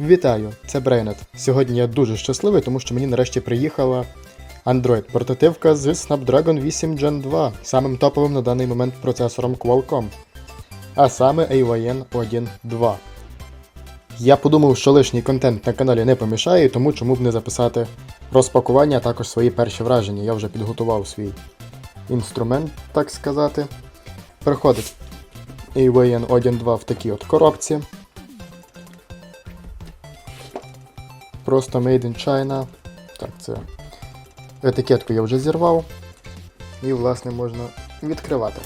Вітаю, це Брейнет. Сьогодні я дуже щасливий, тому що мені нарешті приїхала Android портативка з Snapdragon 8 Gen 2, самим топовим на даний момент процесором Qualcomm. А саме AYN 1.2. Я подумав, що лишній контент на каналі не помішає, тому чому б не записати розпакування, а також свої перші враження. Я вже підготував свій інструмент, так сказати. Приходить AYN 1.2 в такій от коробці. Просто Made in China. Так, це етикетку я вже зірвав. І, власне, можна відкривати.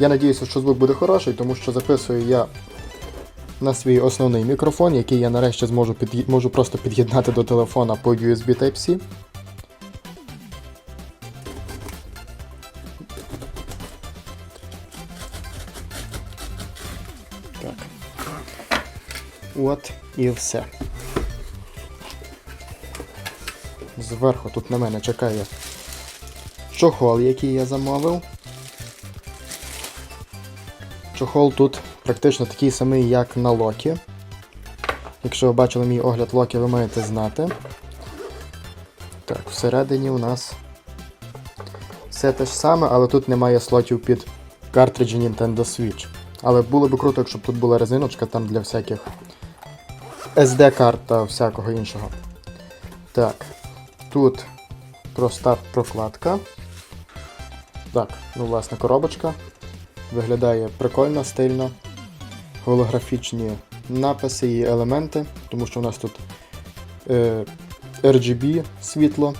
Я надіюся, що звук буде хороший, тому що записую я на свій основний мікрофон, який я нарешті зможу під... можу просто під'єднати до телефона по USB Type-C. Так. От і все. Зверху тут на мене чекає чохол, який я замовив. Чохол тут практично такий самий, як на Локі. Якщо ви бачили мій огляд Локі, ви маєте знати. Так, всередині у нас все те ж саме, але тут немає слотів під картриджі Nintendo Switch. Але було б круто, якщо б тут була резиночка там для всяких SD-карт та всякого іншого. Так, тут проста прокладка. Так, ну власне коробочка. Виглядає прикольно, стильно. Голографічні написи і елементи, тому що у нас тут е, RGB світло.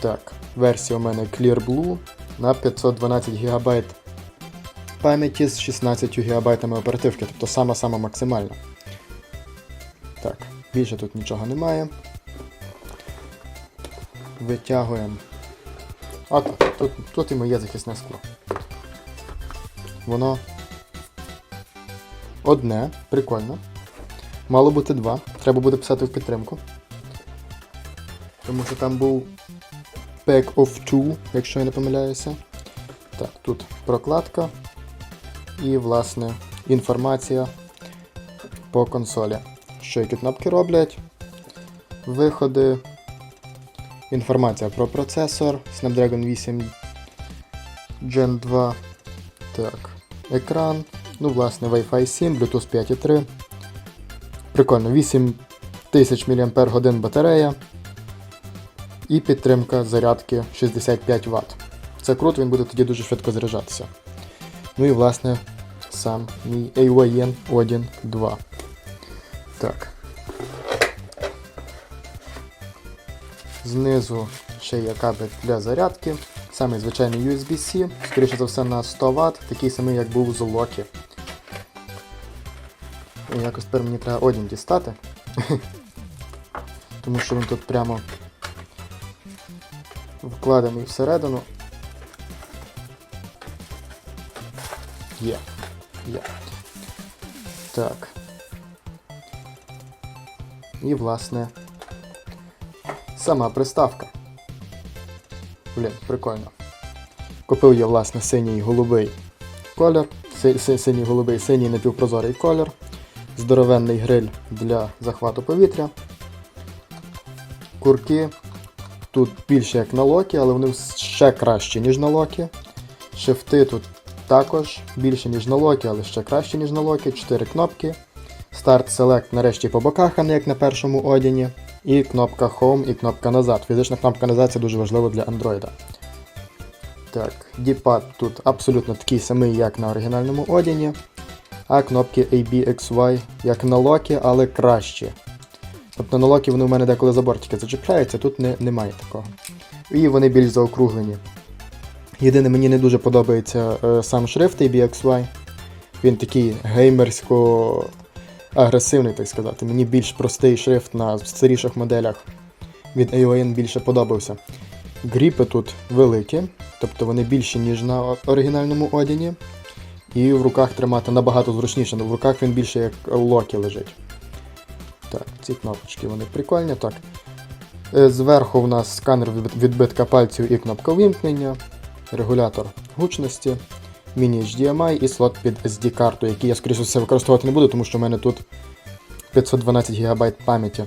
Так, версія у мене Clear Blue на 512 ГБ пам'яті з 16 ГБ оперативки, тобто сама-сама максимальна. Так, більше тут нічого немає. Витягуємо. А так, тут, тут і моє захисне скло. Воно одне, прикольно. Мало бути два. Треба буде писати в підтримку. Тому що там був Pack of Two, якщо я не помиляюся. Так, тут прокладка і, власне, інформація по консолі. Що які кнопки роблять, виходи, інформація про процесор, Snapdragon 8 Gen 2. Так, екран. Ну, власне, Wi-Fi 7, Bluetooth 5.3. Прикольно, 8000 мАч батарея. І підтримка зарядки 65 Вт. Це круто, він буде тоді дуже швидко заряджатися. Ну і власне сам мій AYN 1.2. Так. Знизу ще є кабель для зарядки. Саме звичайний USB-C, скоріше за все на 100 Вт, такий самий, як був з Loki. І якось тепер мені треба одін дістати. Тому що він тут прямо вкладений всередину. Є. Є. Так. І, власне, сама приставка. Блін, прикольно. Купив я, власне, синій голубий колір, си- си- синій голубий, синій напівпрозорий колір, здоровенний гриль для захвату повітря. Курки тут більше як на локі, але вони ще кращі, ніж на локі. Шифти тут також більше, ніж на локі, але ще краще, ніж на локі. 4 кнопки. Старт Select нарешті по боках, а не як на першому одіні. І кнопка Home і кнопка назад. Фізична кнопка назад це дуже важливо для Android. Так, діпад тут абсолютно такий самий, як на оригінальному одіні. А кнопки AB, XY як на локі, але кращі. Тобто на локі вони в мене деколи за бортики зачепляються, тут не, немає такого. І вони більш заокруглені. Єдине, мені не дуже подобається е, сам шрифт ABXY. Він такий геймерсько агресивний, так сказати. Мені більш простий шрифт на старіших моделях від AON більше подобався. Гріпи тут великі, тобто вони більші, ніж на оригінальному одіні. І в руках тримати набагато зручніше, в руках він більше як локі лежить. Так, ці кнопочки вони прикольні. Так. Е, Зверху в нас сканер відбитка пальців і кнопка вимкнення, регулятор гучності, міні HDMI і слот під SD-карту, який я, скоріше все, використовувати не буду, тому що в мене тут 512 ГБ пам'яті.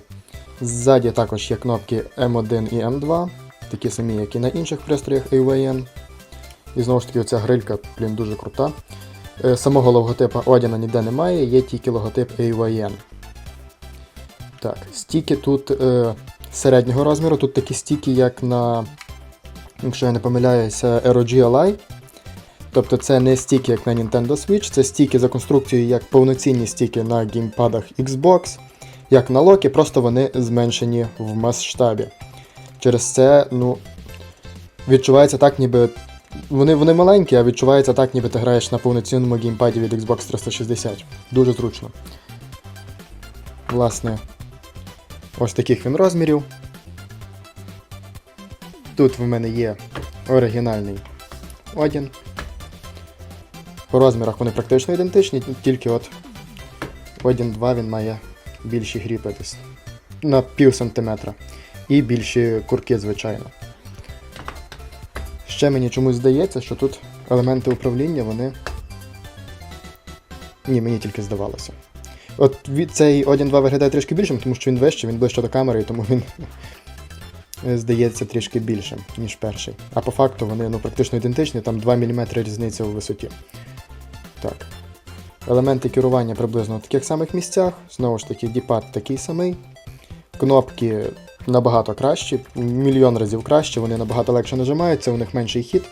Ззаді також є кнопки M1 і M2, такі самі, як і на інших пристроях AVN. І знову ж таки, оця грилька, блін, дуже крута. Е, Самого логотипа Одіна ніде немає, є тільки логотип AVN. Так, стіки тут е, середнього розміру, тут такі стіки, як на, якщо я не помиляюся, ROG Ally. Тобто це не стіки, як на Nintendo Switch, це стіки за конструкцією як повноцінні стіки на геймпадах Xbox, як на Loki, просто вони зменшені в масштабі. Через це, ну, відчувається так, ніби. Вони, вони маленькі, а відчувається так, ніби ти граєш на повноцінному геймпаді від Xbox 360. Дуже зручно. Власне, ось таких він розмірів. Тут в мене є оригінальний Одін. По розмірах вони практично ідентичні, тільки от Одін 2 він має більші гріпи десь на пів сантиметра. І більші курки, звичайно. Ще мені чомусь здається, що тут елементи управління, вони. Ні, мені тільки здавалося. От цей Одін 2 виглядає трішки більшим, тому що він вищий, він ближче до камери, і тому він здається трішки більшим, ніж перший. А по факту вони ну, практично ідентичні, там 2 мм різниця у висоті. Так. Елементи керування приблизно в таких самих місцях. Знову ж таки, діпад такий самий. Кнопки набагато кращі, мільйон разів краще, вони набагато легше нажимаються, у них менший хід.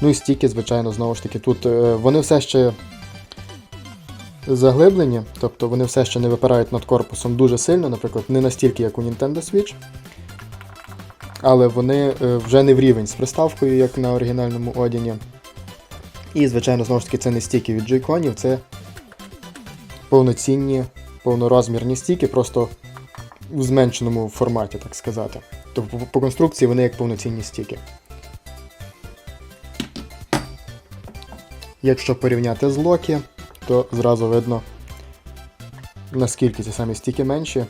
Ну і стіки, звичайно, знову ж таки, тут е, вони все ще заглиблені, тобто вони все ще не випирають над корпусом дуже сильно, наприклад, не настільки, як у Nintendo Switch. Але вони е, вже не в рівень з приставкою, як на оригінальному Одіні. І, звичайно, знову ж таки, це не стіки від джойконів, це повноцінні, повнорозмірні стіки, просто в зменшеному форматі, так сказати. Тобто по, по конструкції вони як повноцінні стіки. Якщо порівняти з Локі, то зразу видно, наскільки ці самі стіки менші.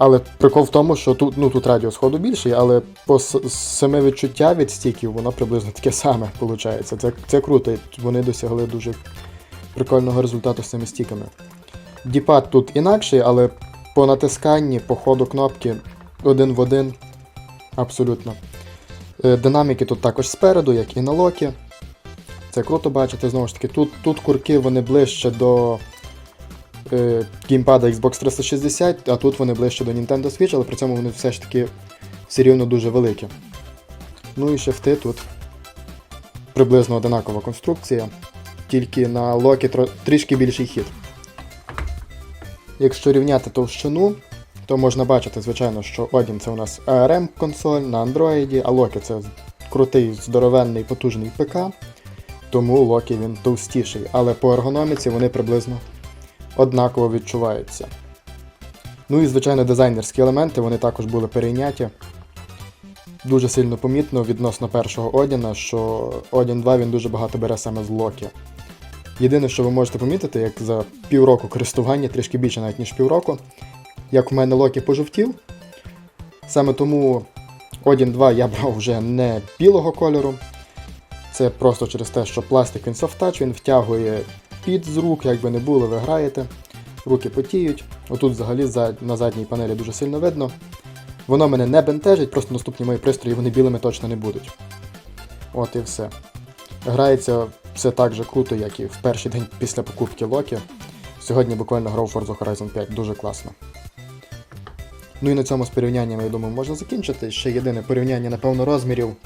Але прикол в тому, що тут ну, тут радіус ходу більший, але по саме відчуття від стіків воно приблизно таке саме виходить. Це, це круто, вони досягли дуже прикольного результату з цими стіками. Діпад тут інакший, але по натисканні, по ходу кнопки один в один. Абсолютно. Е, Динаміки тут також спереду, як і на локі. Це круто бачити, знову ж таки, тут, тут курки вони ближче до е, геймпада Xbox 360, а тут вони ближче до Nintendo Switch, але при цьому вони все ж таки все рівно дуже великі. Ну і шифти тут приблизно одинакова конструкція, тільки на локі тро- трішки більший хід. Якщо рівняти товщину, то можна бачити, звичайно, що Odin це у нас ARM консоль на Android, а Loki це крутий, здоровенний, потужний ПК, тому Loki він товстіший, але по ергономіці вони приблизно однаково відчуваються. Ну і, звичайно, дизайнерські елементи вони також були перейняті. Дуже сильно помітно відносно першого Одіна, що Одін 2 він дуже багато бере саме з Локі. Єдине, що ви можете помітити, як за півроку користування, трішки більше навіть ніж півроку, як в мене Локі пожовтів. Саме тому Одін 2 я брав вже не білого кольору. Це просто через те, що пластик він touch, він втягує під з рук, як би не було, ви граєте, руки потіють. Отут взагалі на задній панелі дуже сильно видно. Воно мене не бентежить, просто наступні мої пристрої вони білими точно не будуть. От і все. Грається все так же круто, як і в перший день після покупки Локі. Сьогодні буквально грав Forza Horizon 5, дуже класно. Ну і на цьому з порівняннями, я думаю, можна закінчити. Ще єдине порівняння, напевно, розмірів.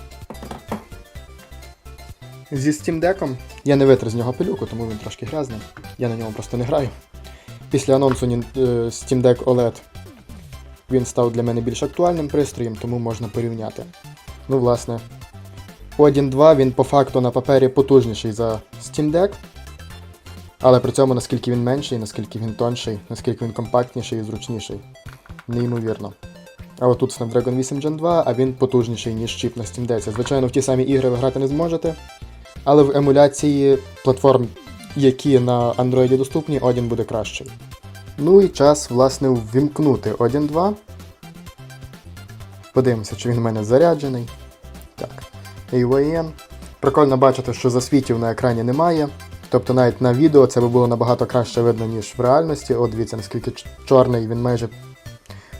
Зі Steam Deck. Я не витер з нього пилюку, тому він трошки грязний. Я на ньому просто не граю. Після анонсу е, Steam Deck OLED він став для мене більш актуальним пристроєм, тому можна порівняти. Ну, власне, Odin 2 він по факту на папері потужніший за Steam Deck. Але при цьому наскільки він менший, наскільки він тонший, наскільки він компактніший і зручніший. Неймовірно. А от тут Snapdragon 8 Gen 2, а він потужніший, ніж чіп на Steam Deck. Звичайно, в ті самі ігри ви грати не зможете. Але в емуляції платформ, які на Android доступні, Odin буде кращий. Ну і час, власне, ввімкнути Odin 2. Подивимося, чи він в мене заряджений. Так. AVN. Прикольно бачити, що засвітів на екрані немає. Тобто навіть на відео це би було набагато краще видно, ніж в реальності. От дивіться, наскільки чорний, він майже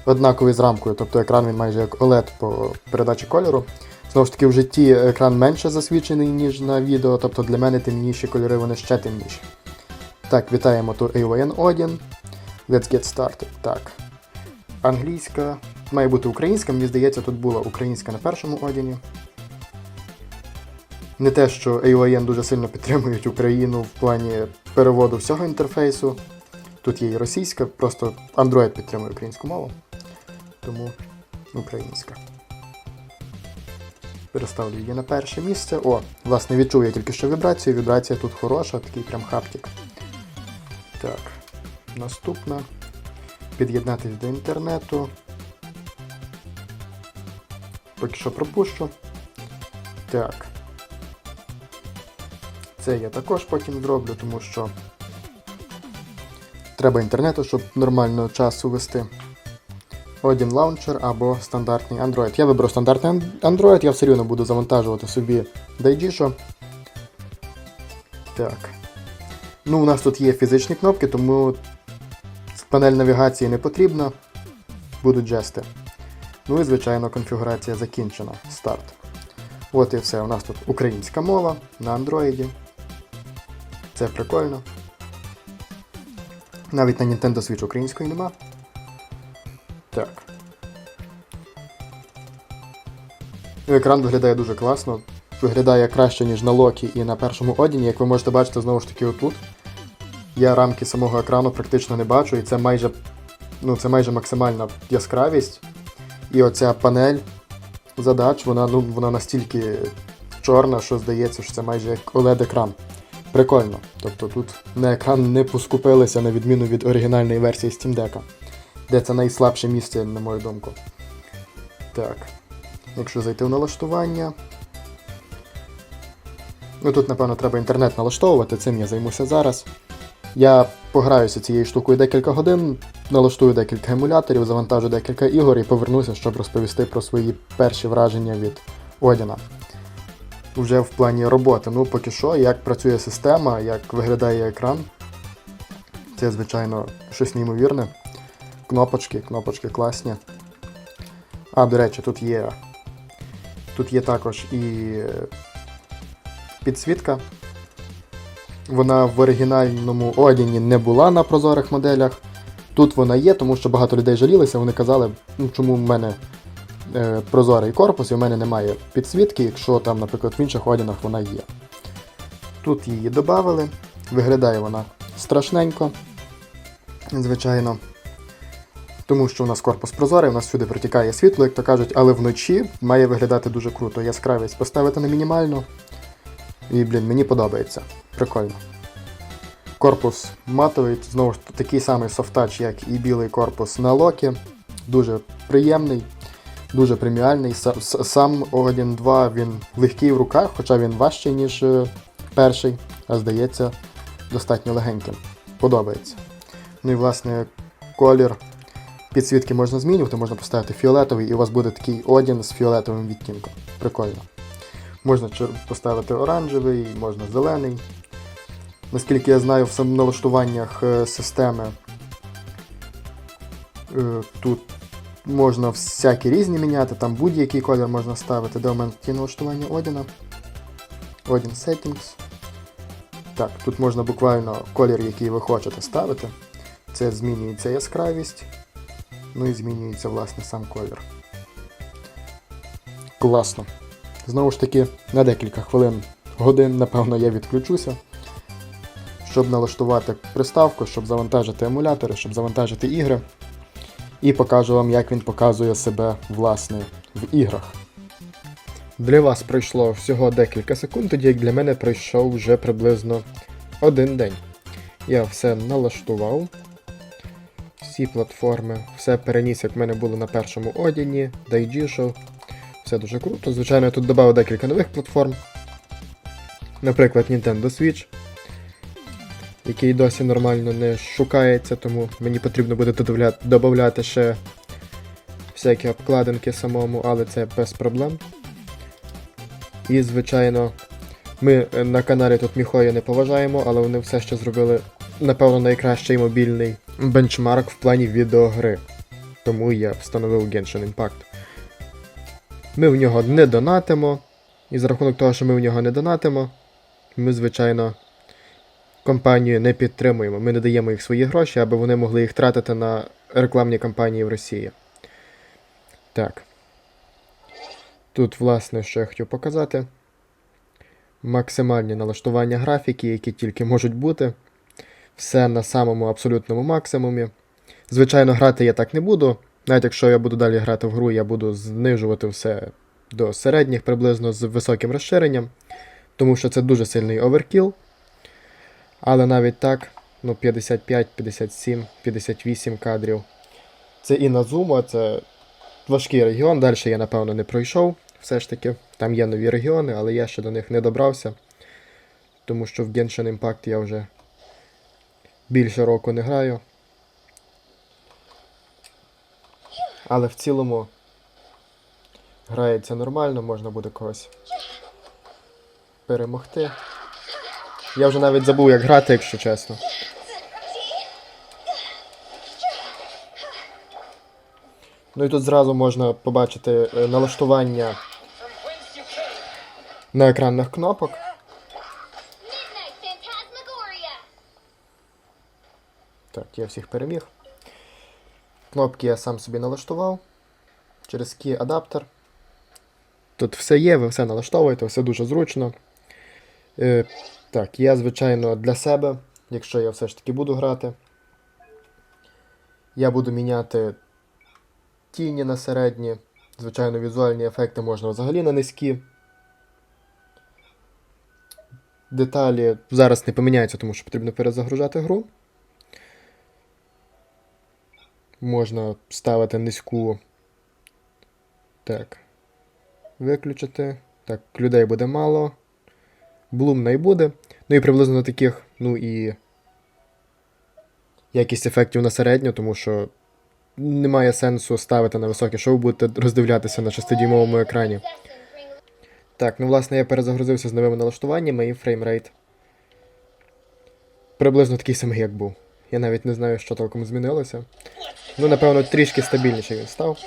однаковий з рамкою, тобто екран він майже як OLED по передачі кольору. Знову ж таки, в житті екран менше засвічений, ніж на відео, тобто для мене темніші кольори вони ще темніші. Так, вітаємо тут AON Odin. Let's get started. Так. Англійська. Має бути українська, мені здається, тут була українська на першому одіні. Не те, що AON дуже сильно підтримують Україну в плані переводу всього інтерфейсу. Тут є і російська, просто Android підтримує українську мову. Тому українська. Переставлю її на перше місце. О, власне, відчув я тільки що вібрацію. Вібрація тут хороша, такий прям хаптик. Так, наступна. Під'єднатись до інтернету. Поки що пропущу. Так. Це я також потім зроблю, тому що треба інтернету, щоб нормально часу вести. Один лаунчер або стандартний Android. Я виберу стандартний Android, я все рівно буду завантажувати собі Daijiso. Так. Ну, у нас тут є фізичні кнопки, тому панель навігації не потрібна. Будуть жести. Ну і, звичайно, конфігурація закінчена. Старт. От і все. У нас тут українська мова на Android. Це прикольно. Навіть на Nintendo Switch української нема. Так. Екран виглядає дуже класно. Виглядає краще, ніж на Локі і на першому Одіні. Як ви можете бачити, знову ж таки, отут. Я рамки самого екрану практично не бачу, і це майже, ну, це майже максимальна яскравість. І оця панель задач, вона, ну, вона настільки чорна, що здається, що це майже як OLED-екран. Прикольно. Тобто тут на екран не поскупилися, на відміну від оригінальної версії Steam Deck, де це найслабше місце, на мою думку. Так. Якщо зайти в налаштування. Ну тут, напевно, треба інтернет налаштовувати, цим я займуся зараз. Я пограюся цією штукою декілька годин, налаштую декілька емуляторів, завантажу декілька ігор і повернуся, щоб розповісти про свої перші враження від Одіна. Вже в плані роботи. Ну, поки що, як працює система, як виглядає екран. Це, звичайно, щось неймовірне. Кнопочки, кнопочки класні. А, до речі, тут є. Тут є також і е, підсвітка. Вона в оригінальному одіні не була на прозорих моделях. Тут вона є, тому що багато людей жалілися, вони казали, ну чому в мене е, прозорий корпус і в мене немає підсвітки, якщо там, наприклад, в інших одінах вона є. Тут її додали, виглядає вона страшненько, звичайно. Тому що у нас корпус прозорий, у нас всюди протікає світло, як то кажуть, але вночі має виглядати дуже круто. Яскравість поставити на мінімальну. І, блін, мені подобається. Прикольно. Корпус матовий, знову ж такий самий софтач, як і білий корпус на Локі. Дуже приємний, дуже преміальний. Сам Odin 2 він легкий в руках, хоча він важчий, ніж е, перший, а здається, достатньо легеньким. Подобається. Ну і власне колір підсвітки можна змінювати, можна поставити фіолетовий, і у вас буде такий Odin з фіолетовим відтінком. Прикольно. Можна поставити оранжевий, можна зелений. Наскільки я знаю, в самоналаштуваннях е, системи е, тут можна всякі різні міняти, там будь-який колір можна ставити. Де у мене ті налаштування Одіна? Odin Settings. Так, тут можна буквально колір, який ви хочете ставити. Це змінюється яскравість. Ну і змінюється власне сам колір. Класно. Знову ж таки, на декілька хвилин, годин, напевно, я відключуся, щоб налаштувати приставку, щоб завантажити емулятори, щоб завантажити ігри. І покажу вам, як він показує себе власне в іграх. Для вас пройшло всього декілька секунд, тоді як для мене пройшов вже приблизно один день. Я все налаштував. Всі платформи, все переніс, як в мене було на першому одіні, Daijiso. Все дуже круто. Звичайно, я тут додав декілька нових платформ. Наприклад, Nintendo Switch, який досі нормально не шукається, тому мені потрібно буде додавати ще всякі обкладинки самому, але це без проблем. І, звичайно, Ми е, на каналі тут Міхоя не поважаємо, але вони все ще зробили, напевно, найкращий мобільний бенчмарк в плані відеогри. Тому я встановив Genshin Impact. Ми в нього не донатимо. І за рахунок того, що ми в нього не донатимо, ми, звичайно, компанію не підтримуємо. Ми не даємо їх свої гроші, аби вони могли їх тратити на рекламні кампанії в Росії. Так. Тут, власне, що я хотів показати. Максимальні налаштування графіки, які тільки можуть бути. Все на самому абсолютному максимумі. Звичайно, грати я так не буду. Навіть якщо я буду далі грати в гру, я буду знижувати все до середніх, приблизно з високим розширенням, тому що це дуже сильний оверкіл. Але навіть так, ну 55, 57, 58 кадрів. Це і на Зума, це важкий регіон. Далі я, напевно, не пройшов. Все ж таки, там є нові регіони, але я ще до них не добрався. Тому що в Genshin Impact я вже більше року не граю. Але в цілому грається нормально, можна буде когось перемогти. Я вже навіть забув, як грати, якщо чесно. Ну і тут зразу можна побачити е, налаштування на екранних кнопок. Так, я всіх переміг. Кнопки я сам собі налаштував через Key адаптер. Тут все є, ви все налаштовуєте, все дуже зручно. Е, так, я, звичайно, для себе, якщо я все ж таки буду грати, я буду міняти тіні на середні. Звичайно, візуальні ефекти можна взагалі на низькі. Деталі зараз не поміняються, тому що потрібно перезагружати гру. Можна ставити низьку. Так. Виключити. Так, людей буде мало. Блум не буде. Ну і приблизно на таких, ну і. Якість ефектів на середню, тому що немає сенсу ставити на високе, ви будете роздивлятися на 6-дюймовому екрані. Так, ну власне я перезагрузився з новими налаштуваннями і фреймрейт. Приблизно такий самий, як був. Я навіть не знаю, що толком змінилося. Ну, напевно, трішки стабільніше він став.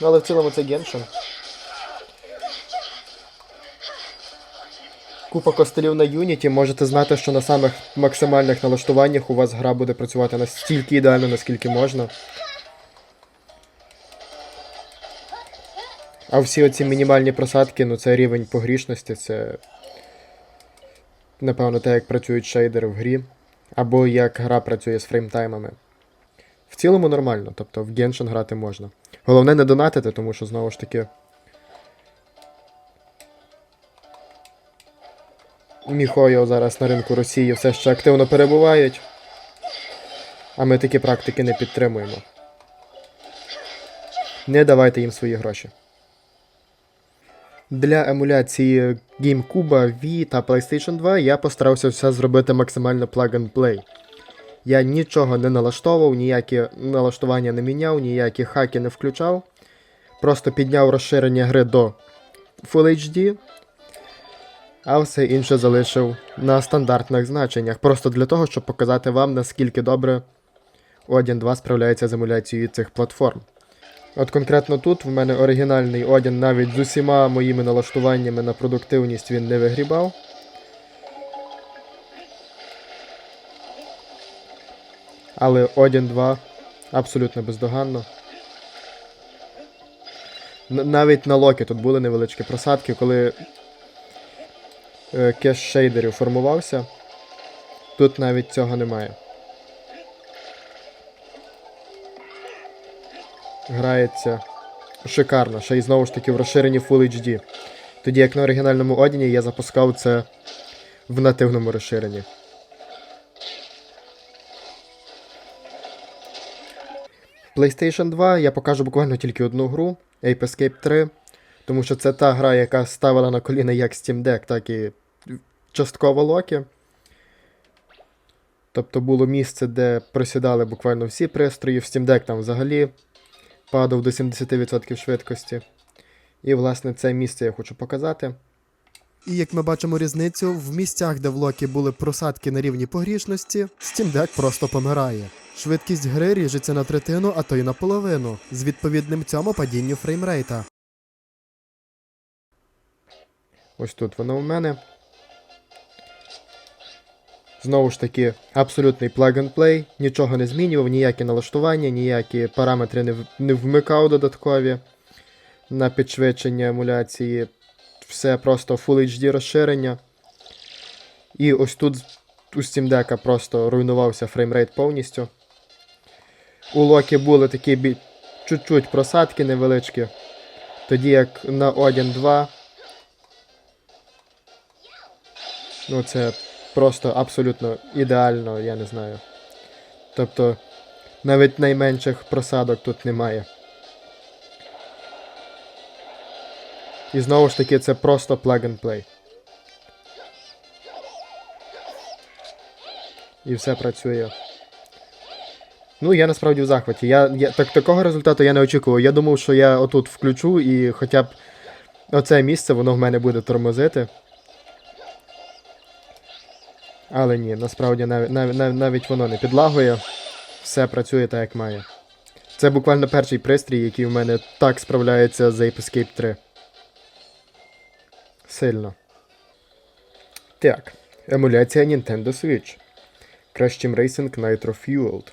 Ну, але в цілому це Геншин. Купа костелів на Unity, можете знати, що на самих максимальних налаштуваннях у вас гра буде працювати настільки ідеально, наскільки можна. А всі оці мінімальні просадки, ну це рівень погрішності, це. Напевно, те, як працюють шейдери в грі, або як гра працює з фреймтаймами. В цілому нормально, тобто в Genshin грати можна. Головне не донатити, тому що знову ж таки. Міхойо зараз на ринку Росії все ще активно перебувають. А ми такі практики не підтримуємо. Не давайте їм свої гроші. Для емуляції GameCube, Wii та PlayStation 2 я постарався все зробити максимально plug and play. Я нічого не налаштовував, ніякі налаштування не міняв, ніякі хаки не включав. Просто підняв розширення гри до Full HD, а все інше залишив на стандартних значеннях. Просто для того, щоб показати вам, наскільки добре Odin 2 справляється з емуляцією цих платформ. От конкретно тут в мене оригінальний Одін навіть з усіма моїми налаштуваннями на продуктивність він не вигрібав. Але Одін 2 абсолютно бездоганно. Навіть на локі тут були невеличкі просадки, коли е, кеш шейдерів формувався. Тут навіть цього немає. Грається шикарно, ще й знову ж таки в розширенні Full HD. Тоді як на оригінальному Одіні я запускав це в нативному розширенні. PlayStation 2 я покажу буквально тільки одну гру Ape Escape 3, тому що це та гра, яка ставила на коліна як Steam Deck, так і частково Локі. Тобто було місце, де просідали буквально всі пристрої, в Steam Deck там взагалі падав до 70% швидкості. І, власне, це місце я хочу показати. І як ми бачимо різницю, в місцях, де в локі були просадки на рівні погрішності, Steam Deck просто помирає. Швидкість гри ріжеться на третину, а то й на половину, з відповідним цьому падінню фреймрейта. Ось тут воно у мене. Знову ж таки, абсолютний plug-and-play, нічого не змінював, ніякі налаштування, ніякі параметри не, не вмикав додаткові на підшвидшення емуляції. Все просто Full HD розширення. І ось тут у Steam Deck просто руйнувався фреймрейт повністю. У Локі були такі бі... чуть-чуть просадки невеличкі. Тоді як на Odin 2 Ну, це просто абсолютно ідеально, я не знаю. Тобто, навіть найменших просадок тут немає. І знову ж таки, це просто plug and play. І все працює. Ну, я насправді в захваті. Я, я, так, такого результату я не очікував. Я думав, що я отут включу і хоча б оце місце, воно в мене буде тормозити. Але ні, насправді навіть, навіть, навіть, воно не підлагує. Все працює так, як має. Це буквально перший пристрій, який в мене так справляється з Ape Escape 3. Сильно. Так. Емуляція Nintendo Switch. Crash Team Racing Nitro Fueled.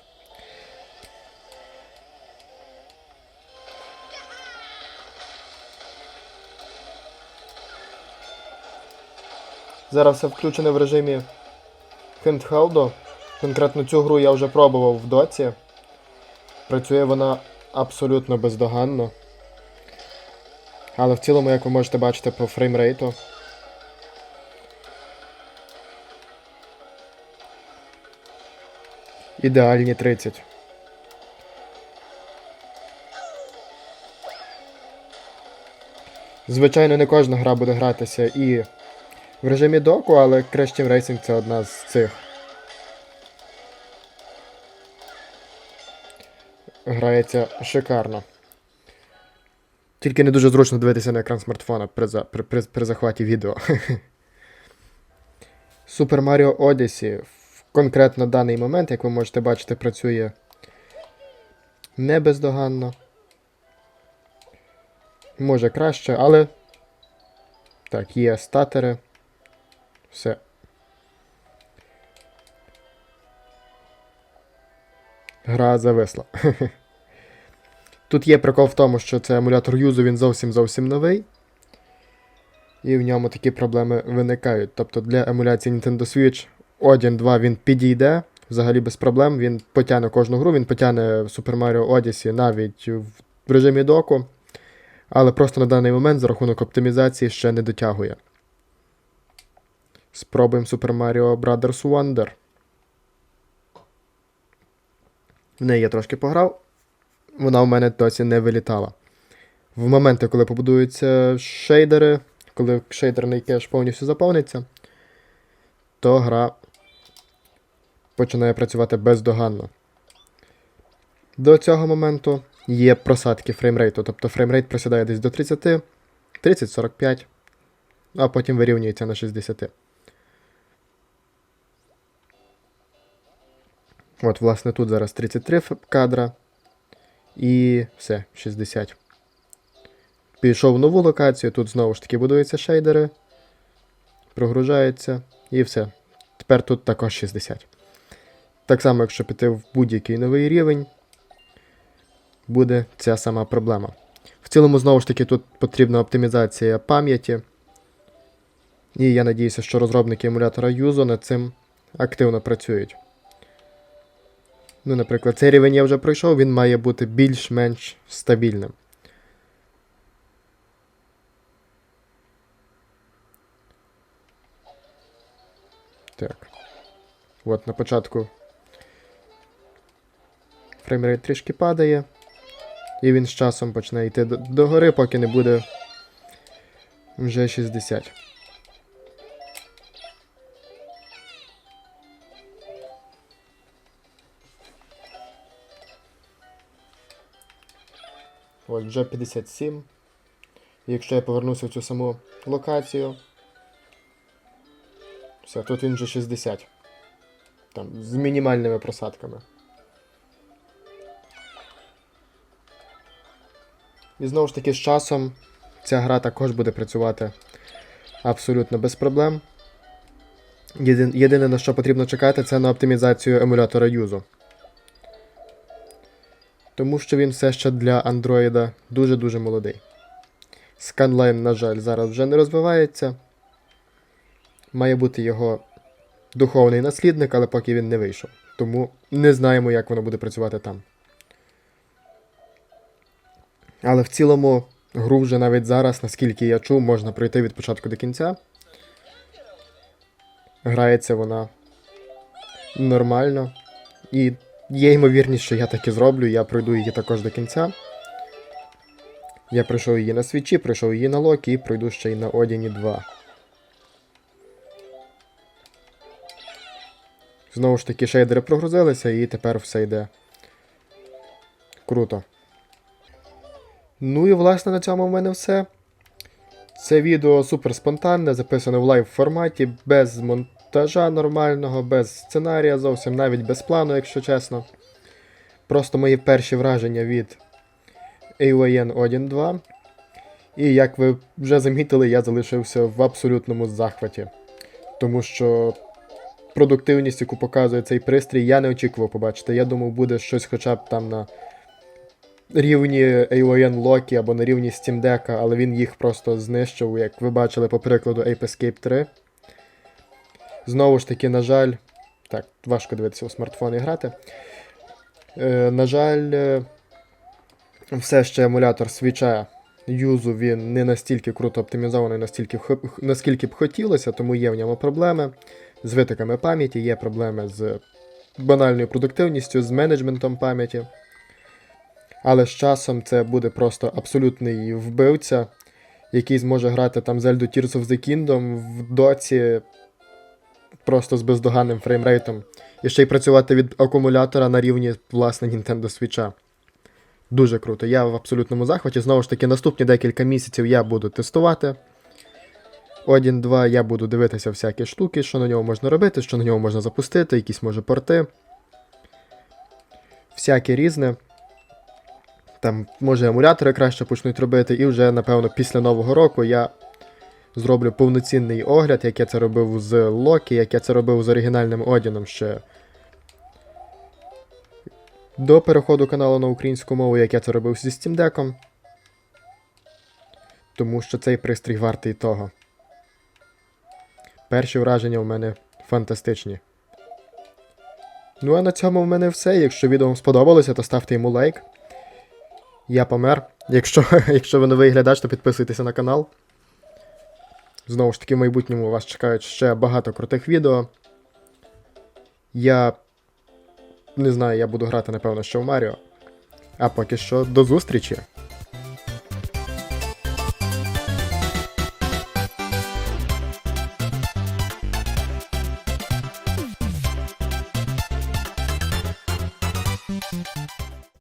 Зараз все включене в режимі хендхелду. Конкретно цю гру я вже пробував в доці. Працює вона абсолютно бездоганно. Але в цілому, як ви можете бачити по фреймрейту. Ідеальні 30. Звичайно, не кожна гра буде гратися і в режимі доку, але Crash Team Racing це одна з цих. Грається шикарно. Тільки не дуже зручно дивитися на екран смартфона при, за- при, при, при захваті відео. Super Mario Odyssey конкретно даний момент, як ви можете бачити, працює не бездоганно. Може краще, але. Так, є статери. Все. Гра зависла. Тут є прикол в тому, що це емулятор юзу, він зовсім зовсім новий. І в ньому такі проблеми виникають. Тобто для емуляції Nintendo Switch Odin 2 він підійде взагалі без проблем. Він потягне кожну гру, він потягне Super Mario Odyssey навіть в режимі доку. Але просто на даний момент за рахунок оптимізації ще не дотягує. Спробуємо Super Mario Brothers Wonder. В неї я трошки пограв. Вона у мене досі не вилітала. В моменти, коли побудуються шейдери, коли шейдерний кеш повністю заповниться, то гра починає працювати бездоганно. До цього моменту є просадки фреймрейту, тобто фреймрейт просідає десь до 30, 30-45, а потім вирівнюється на 60. От, власне, тут зараз 33 ф- кадра. І все, 60. Пішов в нову локацію, тут знову ж таки будуються шейдери. Прогружається і все. Тепер тут також 60. Так само, якщо піти в будь-який новий рівень, буде ця сама проблема. В цілому, знову ж таки, тут потрібна оптимізація пам'яті. І я надіюся, що розробники емулятора Yuzo над цим активно працюють. Ну, наприклад, цей рівень я вже пройшов, він має бути більш-менш стабільним. Так. От на початку фреймрейт трішки падає. І він з часом почне йти до, до поки не буде вже 60. От вже 57. Якщо я повернуся в цю саму локацію. Все, тут він вже 60. Там, з мінімальними просадками. І знову ж таки, з часом ця гра також буде працювати абсолютно без проблем. Єдине, на що потрібно чекати, це на оптимізацію емулятора юзу. Тому що він все ще для Android дуже-дуже молодий. Scanline, на жаль, зараз вже не розвивається. Має бути його духовний наслідник, але поки він не вийшов. Тому не знаємо, як воно буде працювати там. Але в цілому гру вже навіть зараз, наскільки я чув, можна пройти від початку до кінця. Грається вона нормально. І є ймовірність, що я так і зроблю, я пройду її також до кінця. Я пройшов її на свічі, пройшов її на Локі і пройду ще й на Одіні 2. Знову ж таки, шейдери прогрузилися, і тепер все йде. Круто. Ну і власне на цьому в мене все. Це відео супер спонтанне, записане в лайв форматі, без монтажа нормального, без сценарія зовсім, навіть без плану, якщо чесно. Просто мої перші враження від AON 1.2. І як ви вже замітили, я залишився в абсолютному захваті. Тому що продуктивність, яку показує цей пристрій, я не очікував побачити. Я думав, буде щось хоча б там на рівні AON Loki або на рівні Steam Deck, але він їх просто знищив, як ви бачили по прикладу Ape Escape 3. Знову ж таки, на жаль, так, важко дивитися у смартфон і грати. Е, на жаль, е, все ще емулятор свіча юзу він не настільки круто оптимізований, настільки, наскільки б хотілося, тому є в ньому проблеми з витоками пам'яті, є проблеми з банальною продуктивністю, з менеджментом пам'яті. Але з часом це буде просто абсолютний вбивця, який зможе грати там Zelda Tears of the Kingdom в доці просто з бездоганним фреймрейтом. І ще й працювати від акумулятора на рівні власне Nintendo Switch. Дуже круто. Я в абсолютному захваті. Знову ж таки, наступні декілька місяців я буду тестувати. Один, два, я буду дивитися всякі штуки, що на ньому можна робити, що на ньому можна запустити, якісь може порти. Всяке різне. Там, може, емулятори краще почнуть робити, і вже, напевно, після Нового року я зроблю повноцінний огляд, як я це робив з Локі, як я це робив з оригінальним Одіном ще до переходу каналу на українську мову, як я це робив зі Steam Deck. Тому що цей пристрій вартий того. Перші враження у мене фантастичні. Ну а на цьому в мене все. Якщо відео вам сподобалося, то ставте йому лайк. Я помер. Якщо, якщо ви новий глядач, то підписуйтеся на канал. Знову ж таки, в майбутньому вас чекають ще багато крутих відео. Я не знаю, я буду грати, напевно, що в Маріо. А поки що, до зустрічі!